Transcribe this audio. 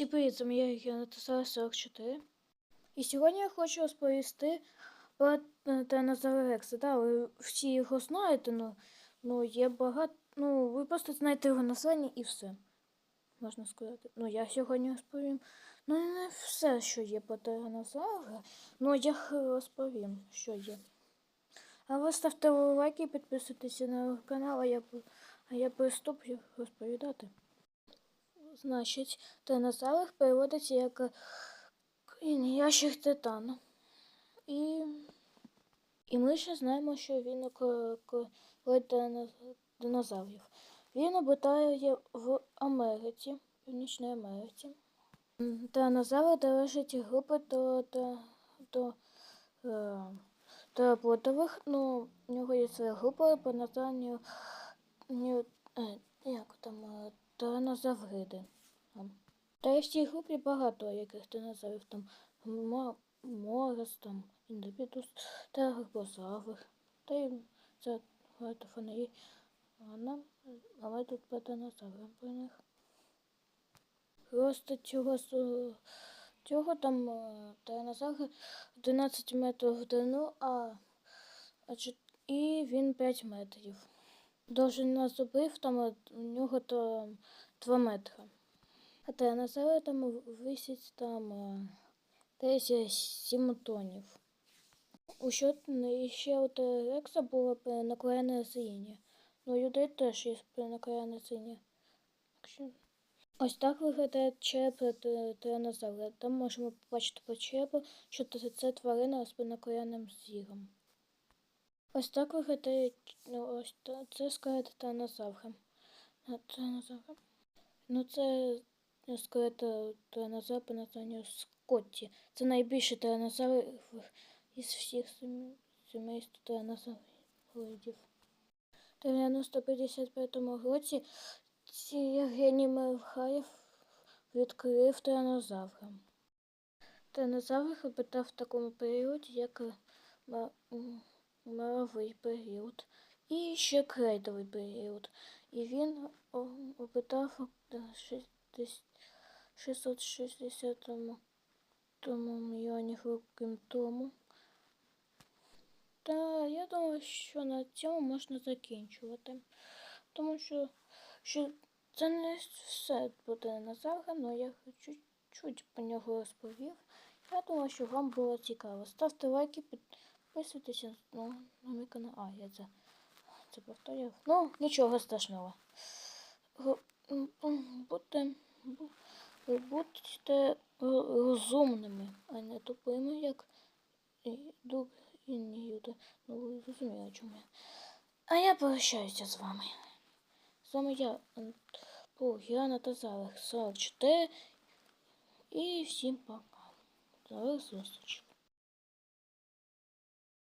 Всім привіт, з я Генетаса 44. І сьогодні я хочу розповісти про Тиранозавра Рекса. Да, ви всі його знаєте, ну, ну є багато. Ну, ви просто знаєте його названня і все. Можна сказати. Ну, я сьогодні розповім. Ну, не все, що є по Тиранозавра, ну я розповім, що є. А ви ставте лайки і підписуйтесь на канал, а я, а я приступлю розповідати. Значить, динозавр переводиться як ящик титану. І, і ми ще знаємо, що він король динозаврів. Він обитає в Америці, Північній Америці. Динозавр належить групи до, до, до, е, до плотових, ну, у нього є своя група по названню е, е, динозавриди. Та й в цій групі багато яких динозаврів там Морес, там індивідус та грибозавр. Та й це фонарі. Але тут по динозаврам про них. Просто цього, цього там динозавр 11 метрів в длину, а, а і він 5 метрів. Довжина зубів там у нього то 2 метри. А динозаври там висять там десь 7 тонів. У що ще у Рекса було перенакоєне зріння. Ну, людей теж є перенакоєне зріння. Ось так виглядає череп тиранозавра. Там можемо побачити по черепу, що це тварина з перенакоєним зіром. Ось так виглядає ну, ось це скелет тиранозавра. Тиранозавра. Ну це скелет тиранозавра по названню Скотті. Це найбільший тиранозавр із всіх сімейств тиранозаврів. В 1955 році Євгеній Мелхаєв відкрив тиранозавра. Тиранозавр обитав в такому періоді, як мировий період і ще крейдовий період. І він обитав 660 тому мільйонів років тому. Та я думаю, що на цьому можна закінчувати. Тому що, що це не все буде на зараз, але я чуть-чуть по нього розповів. Я думаю, що вам було цікаво. Ставте лайки, ну, на мій канал. А, я це, це повторяв. Ну, нічого страшного. Будьте, будьте розумними, а не тупими, як дух і люди. Ну, ви розумієте, чому я. А я прощаюся з вами. З вами я, Погіана та Залех 44. І всім пока. До зустрічі.